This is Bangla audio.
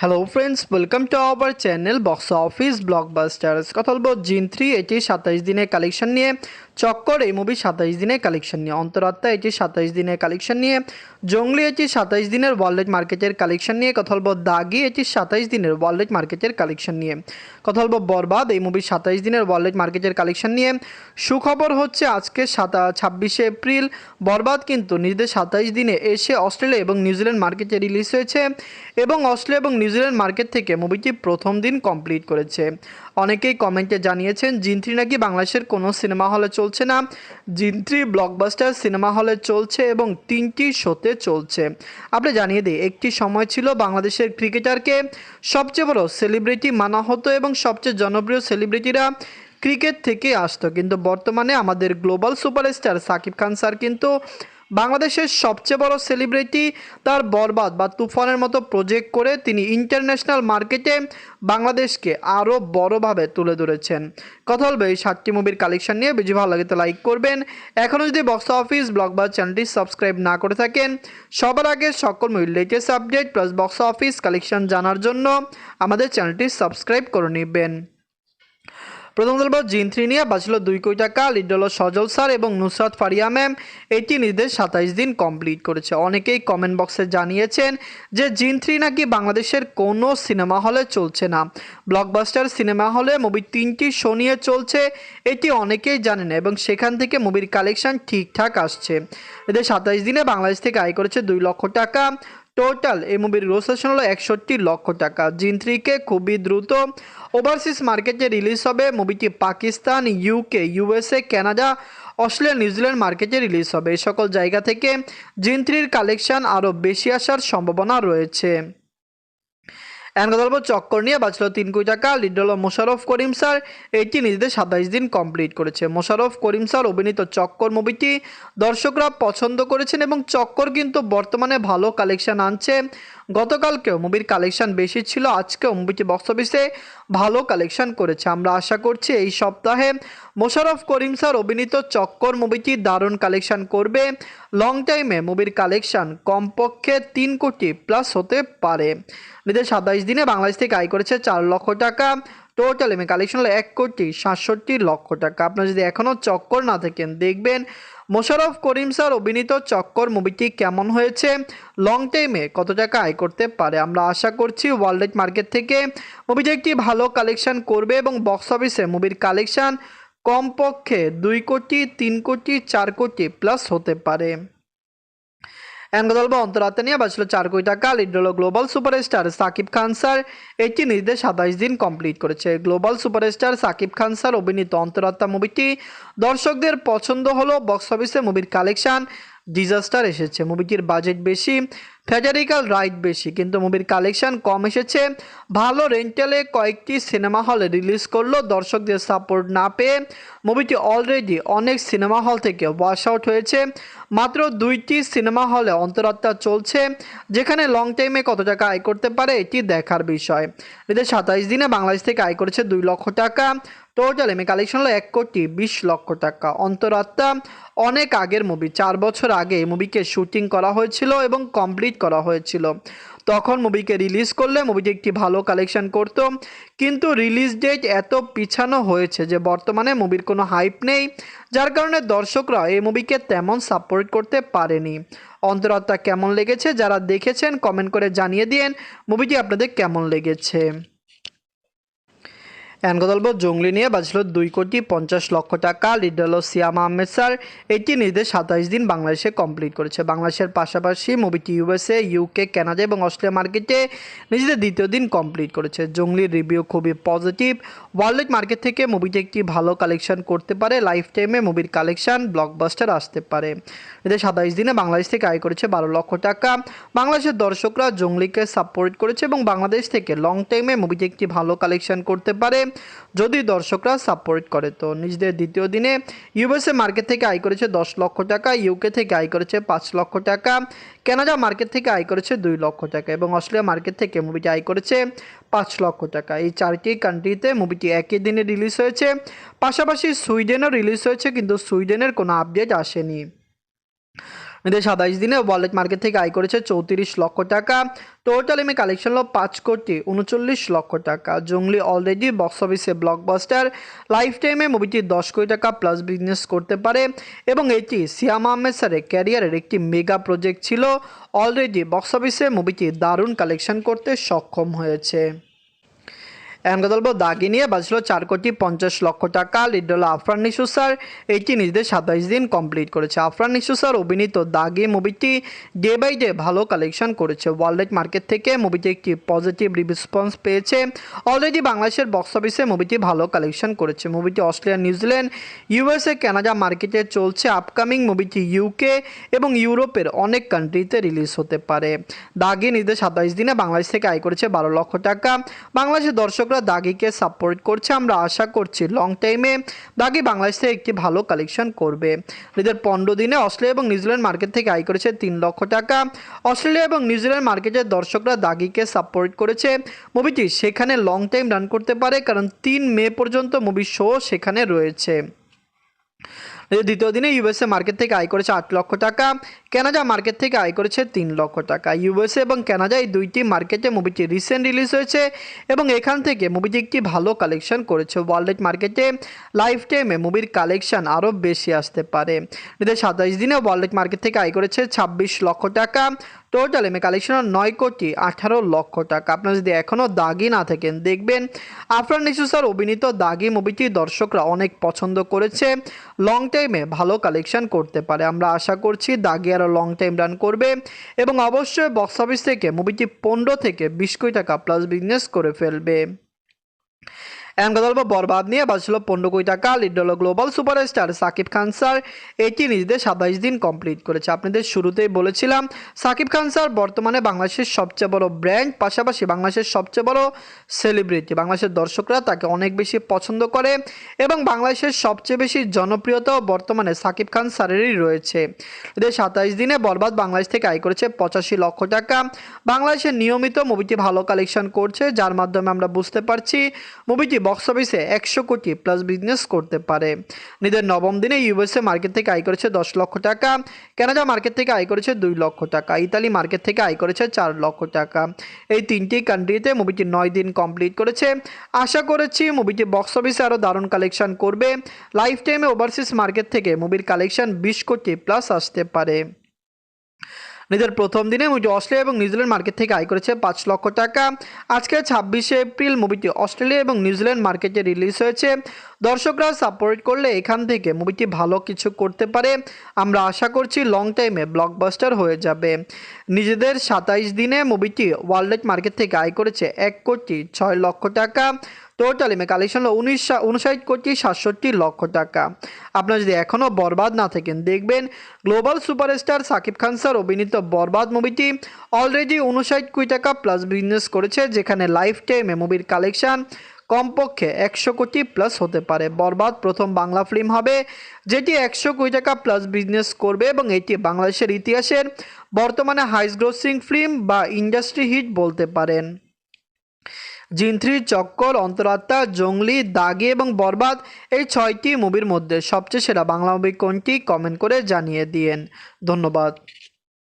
Hello friends welcome to our channel box office blockbusters কথা বলব জিন থ্রি, এটি সাতাইশ দিনের কালেকশন নিয়ে। চক্কর এই মুভি সাতাইশ দিনের কালেকশন নিয়ে। অন্তরাত্মা এটি সাতাইশ দিনের কালেকশন নিয়ে, জঙ্গলি এটি সাতাইশ দিনের ওয়ার্ল্ড মার্কেটের কালেকশন নিয়ে, কথা বলব দাগি এটি সাতাইশ দিনের ওয়ার্ল্ড মার্কেটের কালেকশন নিয়ে। কথা বলব বরবাদ, এই মুভি সাতাইশ দিনের ওয়ার্ল্ড মার্কেটের কালেকশন নিয়ে। সুখবর হচ্ছে আজকে সাতা ছাব্বিশে এপ্রিল, বরবাদ কিন্তু নিজেদের সাতাইশ দিনে এসে অস্ট্রেলিয়া এবং নিউজিল্যান্ড মার্কেটে রিলিজ হয়েছে এবং অস্ট্রেলিয়া এবং নিউজিল্যান্ড মার্কেট থেকে মুভিটি প্রথম দিন কমপ্লিট করেছে। অনেকেই কমেন্টে জানিয়েছেন, জিন্ত্রি নাকি বাংলাদেশের কোনো সিনেমা হলে চলছে না? জিন্ত্রি ব্লকবাস্টার সিনেমা হলে চলছে এবং তিনটি শোতে চলছে। আপনি জানিয়ে দিই, একটি সময় ছিল বাংলাদেশের ক্রিকেটারকে সবচেয়ে বড় সেলিব্রিটি মানা হতো এবং সবচেয়ে জনপ্রিয় সেলিব্রিটিরা ক্রিকেট থেকে আসতো। কিন্তু বর্তমানে আমাদের global superstar Shakib Khan sir কিন্তু বাংলাদেশের সবচেয়ে বড় সেলিব্রিটি তার বরবাদ বা তুফানের মতো প্রজেক্ট করে তিনি ইন্টারন্যাশনাল মার্কেটে বাংলাদেশকে আরও বড়ভাবে তুলে ধরেছেন। কথা বলবে এই সাতটি মুভির কালেকশন নিয়ে। বেশি ভালো লাগে তো লাইক করবেন। এখনও যদি বক্স অফিস ব্লগ বা চ্যানেলটি সাবস্ক্রাইব না করে থাকেন, সবার আগে সকল মুভির latest update plus box office collection জানার জন্য আমাদের চ্যানেলটি সাবস্ক্রাইব করে নেবেন। প্রথম দলবার জিন থ্রি নিয়ে বাঁচল দুই কোটি টাকা, লিড সজল স্যার এবং নুসরাত ফারিয়া ম্যাম। এটি নির্দেশ সাতাইশ দিন কমপ্লিট করেছে। অনেকেই কমেন্ট বক্সে জানিয়েছেন যে জিন থ্রি নাকি বাংলাদেশের কোনো সিনেমা হলে চলছে না। ব্লকবাস্টার সিনেমা হলে মুভির তিনটি শো নিয়ে চলছে, এটি অনেকেই জানেন এবং সেখান থেকে মুভির কালেকশন ঠিকঠাক আসছে। এদের সাতাইশ দিনে বাংলাদেশ থেকে আয় করেছে দুই লক্ষ টাকা। টোটাল এই মুভির রোসেশন হলো একষট্টি লক্ষ টাকা। জিন থ্রিকে খুবই দ্রুত ওভারসিজ মার্কেটে রিলিজ হবে। মুভিটি Pakistan UK USA Canada, Australia New Zealand মার্কেটে রিলিজ হবে। এই সকল জায়গা থেকে জিন থ্রির কালেকশন আরও বেশি আসার সম্ভাবনা রয়েছে। এখন কথা বলব চক্কর নিয়ে। বাঁচল তিন কোটি টাকা। Lead Mosharraf Karim sir. এটি নিজেদের সাতাইশ দিন কমপ্লিট করেছে। মোশারফ করিম স্যার অভিনীত চক্কর মুভিটি দর্শকরা পছন্দ করেছেন এবং চক্কর কিন্তু বর্তমানে ভালো কালেকশন আনছে। গতকালকেও মুভির কালেকশন বেশি ছিল, আজকেও মুভিটি বক্স অফিসে ভালো কালেকশন করেছে। আমরা আশা করছি এই সপ্তাহে মোশারফ করিম স্যার অভিনীত চক্কর মুভিটি দারুণ কালেকশন করবে। লং টাইমে মুভির কালেকশন কমপক্ষে তিন কোটি প্লাস হতে পারে। নিজের সাতাইশ দিনে বাংলাদেশ থেকে আয় করেছে চার লক্ষ টাকা। টোটাল এমএ কালেকশন হলো এক কোটি সাতষট্টি লক্ষ টাকা। আপনারা যদি এখনও চক্কর না থাকেন, দেখবেন মোশারফ করিম স্যার অভিনীত চক্কর মুভিটি কেমন হয়েছে? লং টাইমে কত টাকা আয় করতে পারে? আমরা আশা করছি ওয়ার্ল্ড মার্কেট থেকে মুভিটি একটি ভালো কালেকশন করবে এবং বক্স অফিসে মুভির কালেকশন কমপক্ষে দুই কোটি, তিন কোটি, চার কোটি প্লাস হতে পারে। অ্যাঙ্গদল বা অন্তরাত্মা নিয়ে বাঁচল চার কোটি টাকা। লিড হলো global superstar Shakib Khan sir. এটি নির্দেশ সাতাইশ দিন কমপ্লিট করেছে। Global superstar Shakib Khan sir অভিনীত অন্তরাত্মা মুভিটি দর্শকদের পছন্দ হলো। বক্স অফিসে মুভির কালেকশন ডিজাস্টার এসেছে। মুভিটির বাজেট বেশি। থিয়েটারিক্যাল রাইট বেশি, কিন্তু মুভির কালেকশন কম এসেছে। ভালো রেন্টালে কয়েকটি সিনেমা হলে রিলিজ করল, দর্শকদের সাপোর্ট না পেয়ে। মুভিটি অলরেডি অনেক সিনেমা হল থেকে ওয়াশ আউট হয়েছে। মাত্র দুইটি সিনেমা হলে অন্তরাত্মা চলছে, যেখানে লং টাইমে কত টাকা আয় করতে পারে এটি দেখার বিষয়। এদের সাতাইশ দিনে বাংলাদেশ থেকে আয় করেছে দুই লক্ষ টাকা। টোটাল এমএ কালেকশন হলো এক কোটি বিশ লক্ষ টাকা। অন্তরাত্মা অনেক আগের মুভি চার বছর আগে এই মুভিকে শুটিং করা হয়েছিল এবং কমপ্লিট করা হয়েছিল। তখন মুভিকে রিলিজ করলে মুভিটি একটি ভালো কালেকশন করতো। কিন্তু রিলিজ ডেট এত পিছানো হয়েছে যে বর্তমানে মুভির কোনো হাইপ নেই। যার কারণে দর্শকরা এই মুভিকে তেমন সাপোর্ট করতে পারেনি। অন্তরাত্মা কেমন লেগেছে? যারা দেখেছেন কমেন্ট করে জানিয়ে দিন মুভিটি আপনাদের কেমন লেগেছে? অ্যানগদল্প জঙ্গলি নিয়ে বাজল দুই কোটি পঞ্চাশ লক্ষ টাকা। লিড হল সিয়াম আহমেদ স্যার এটি নিজেদের সাতাইশ দিন বাংলাদেশে কমপ্লিট করেছে। বাংলাদেশের পাশাপাশি মুভিটি ইউএসএ ইউকে কানাডা এবং অস্ট্রেলিয়া মার্কেটে নিজেদের দ্বিতীয় দিন কমপ্লিট করেছে। জঙ্গলির রিভিউ খুবই পজিটিভ। ওয়ার্ল্ড মার্কেট থেকে মুভিটি একটি ভালো কালেকশন করতে পারে। লাইফ টাইমে মুভির কালেকশন ব্লকবাস্টার আসতে পারে। এদের সাতাইশ দিনে বাংলাদেশ থেকে আয় করেছে বারো লক্ষ টাকা। বাংলাদেশের দর্শকরা জঙ্গলিকে সাপোর্ট করেছে এবং বাংলাদেশ থেকে লং টাইমে মুভিটি একটি ভালো কালেকশন করতে পারে। যদি দর্শকরা সাপোর্ট করে, তো নিজেদের দ্বিতীয় দিনে ইউএসএ মার্কেট থেকে আয় করেছে দশ লক্ষ টাকা ইউকে থেকে আয় করেছে পাঁচ লক্ষ টাকা কানাডা মার্কেট থেকে আয় করেছে দুই লক্ষ টাকা এবং অস্ট্রেলিয়া মার্কেট থেকে মুভিটি আয় করেছে পাঁচ লক্ষ টাকা। এই চারটি কান্ট্রিতে মুভিটি একই দিনে রিলিজ হয়েছে। পাশাপাশি সুইডেনও রিলিজ হয়েছে, কিন্তু সুইডেনের কোনো আপডেট আসেনি। সাতাইশ দিনে ওয়ালেট মার্কেট থেকে আয় করেছে চৌত্রিশ লক্ষ টাকা। টোটাল এমএ কালেকশন হলো পাঁচ কোটি উনচল্লিশ লক্ষ টাকা। জঙ্গলি অলরেডি বক্স অফিসে ব্লকবাস্টার লাইফ টাইমে মুভিটি দশ কোটি টাকা প্লাস বিজনেস করতে পারে। এবং এটি সিয়াম আহমেদ স্যারের ক্যারিয়ারের একটি মেগা প্রজেক্ট ছিল। অলরেডি বক্স অফিসে মুভিটি দারুণ কালেকশন করতে সক্ষম হয়েছে। এখন কথা বলব, দাগি নিয়ে বাঁচল চার কোটি পঞ্চাশ লক্ষ টাকা। লিড আফরান নিশু স্যার এইটি নিজেদের সাতাইশ দিন কমপ্লিট করেছে। আফরান নিশু স্যার অভিনীত দাগি মুভিটি ডে বাই ডে ভালো কালেকশন করেছে। ওয়ার্ল্ড মার্কেট থেকে মুভিটি একটি পজিটিভ রেসপন্স পেয়েছে। অলরেডি বাংলাদেশের বক্স অফিসে মুভিটি ভালো কালেকশন করেছে। মুভিটি অস্ট্রেলিয়া নিউজিল্যান্ড ইউএসএ কানাডা মার্কেটে চলছে। আপকামিং মুভিটি ইউকে এবং ইউরোপের অনেক কান্ট্রিতে রিলিজ হতে পারে। দাগি নিজেদের সাতাইশ দিনে বাংলাদেশ থেকে আয় করেছে বারো লক্ষ টাকা। বাংলাদেশের দর্শকরা দাগিকে সাপোর্ট করছে, আমরা আশা করছি লং টাইমে দাগি বাংলাদেশ একটি ভালো কালেকশন করবে। নিজের পনেরো দিনে অস্ট্রেলিয়া এবং নিউজিল্যান্ড মার্কেট থেকে আয় করেছে তিন লক্ষ টাকা। অস্ট্রেলিয়া এবং নিউজিল্যান্ড মার্কেটের দর্শকরা দাগিকে সাপোর্ট করেছে। মুভিটি সেখানে লং টাইম রান করতে পারে, কারণ তিন মে পর্যন্ত মুভি শো সেখানে রয়েছে। দ্বিতীয় দিনে ইউএসএ মার্কেট থেকে আয় করেছে আট লক্ষ টাকা। কানাডা মার্কেট থেকে আয় করেছে তিন লক্ষ টাকা। ইউএসএ এবং কানাডা এই দুইটি মার্কেটে মুভিটি রিসেন্ট রিলিজ হয়েছে এবং এখান থেকে মুভিটি একটি ভালো কালেকশন করেছে। ওয়ার্ল্ড মার্কেটে লাইফ টাইমে মুভির কালেকশন আরও বেশি আসতে পারে। এদের সাতাইশ দিনে ওয়ার্ল্ড মার্কেট থেকে আয় করেছে ছাব্বিশ লক্ষ টাকা। টোটাল এমএ কালেকশন নয় কোটি আঠারো লক্ষ টাকা। আপনারা যদি এখনও দাগি না থাকেন, দেখবেন আফরান নিশু স্যার অভিনীত দাগি মুভিটি দর্শকরা অনেক পছন্দ করেছে। লং টাইমে ভালো কালেকশন করতে পারে। আমরা আশা করছি দাগে আরও লং টাইম রান করবে এবং অবশ্যই বক্স অফিস থেকে মুভিটি পনেরো থেকে বিশ কোটি টাকা প্লাস বিজনেস করে ফেলবে। এখন কথা বলব বরবাদ নিয়ে বাজছিল পনেরো কোটি টাকা, lead global superstar Shakib Khan sir. এটি নিজেদের সাতাইশ দিন কমপ্লিট করেছে। আপনাদের শুরুতেই বলেছিলাম, সাকিব খান স্যার বর্তমানে বাংলাদেশের সবচেয়ে বড় ব্র্যান্ড, পাশাপাশি বাংলাদেশের সবচেয়ে বড় সেলিব্রিটি। বাংলাদেশের দর্শকরা তাকে অনেক বেশি পছন্দ করে এবং বাংলাদেশের সবচেয়ে বেশি জনপ্রিয়তাও বর্তমানে সাকিব খান স্যারেরই রয়েছে। এদের সাতাইশ দিনে বরবাদ বাংলাদেশ থেকে আয় করেছে পঁচাশি লক্ষ টাকা। বাংলাদেশের নিয়মিত মুভিটি ভালো কালেকশন করছে, যার মাধ্যমে আমরা বুঝতে পারছি মুভিটি বক্স অফিসে একশো কোটি প্লাস বিজনেস করতে পারে। নিজের নবম দিনে ইউএসএ মার্কেট থেকে আয় করেছে দশ লক্ষ টাকা। কানাডা মার্কেট থেকে আয় করেছে দুই লক্ষ টাকা। ইতালি মার্কেট থেকে আয় করেছে চার লক্ষ টাকা। এই তিনটি কান্ট্রিতে মুভিটি নয় দিন কমপ্লিট করেছে। আশা করেছি মুভিটি বক্স অফিসে আরও দারুণ কালেকশন করবে। লাইফ টাইমে ওভারসিজ মার্কেট থেকে মুভির কালেকশন বিশ কোটি প্লাস আসতে পারে। নিজের প্রথম দিনে মুভিটি অস্ট্রেলিয়া এবং নিউজিল্যান্ড মার্কেট থেকে আয় করেছে পাঁচ লক্ষ টাকা। আজকে ছাব্বিশে এপ্রিল মুভিটি অস্ট্রেলিয়া এবং নিউজিল্যান্ড মার্কেটে রিলিজ হয়েছে। দর্শকরা সাপোর্ট করলে এখান থেকে মুভিটি ভালো কিছু করতে পারে। আমরা আশা করছি লং টাইমে ব্লকবাস্টার হয়ে যাবে। নিজেদের সাতাইশ দিনে মুভিটি ওয়ার্ল্ড মার্কেট থেকে আয় করেছে এক কোটি ছয় লক্ষ টাকা। টোটাল এমে কালেকশন হলো উনিশ উনষাট কোটি সাতষট্টি লক্ষ টাকা। আপনারা যদি এখনও বরবাদ না থাকেন, দেখবেন global superstar Shakib Khan sir অভিনীত বরবাদ মুভিটি অলরেডি উনষাট কোটি টাকা প্লাস বিজনেস করেছে, যেখানে লাইফ টাইমে মুভির কালেকশন কমপক্ষে একশো কোটি প্লাস হতে পারে। বরবাদ প্রথম বাংলা ফিল্ম হবে, যেটি একশো কোটি টাকা প্লাস বিজনেস করবে এবং এটি বাংলাদেশের ইতিহাসের বর্তমানে হাইস গ্রোসিং ফিল্ম বা ইন্ডাস্ট্রি হিট বলতে পারেন। জিন্ত্রি চক্কর, অন্তরাত্মা, জঙ্গলি, দাগি এবং বরবাদ এই ছয়টি মুভির মধ্যে সবচেয়ে সেরা বাংলা মুভি কোনটি? কমেন্ট করে জানিয়ে দিয়েন। ধন্যবাদ।